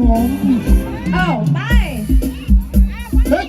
งมอ้าไป เฮ้ย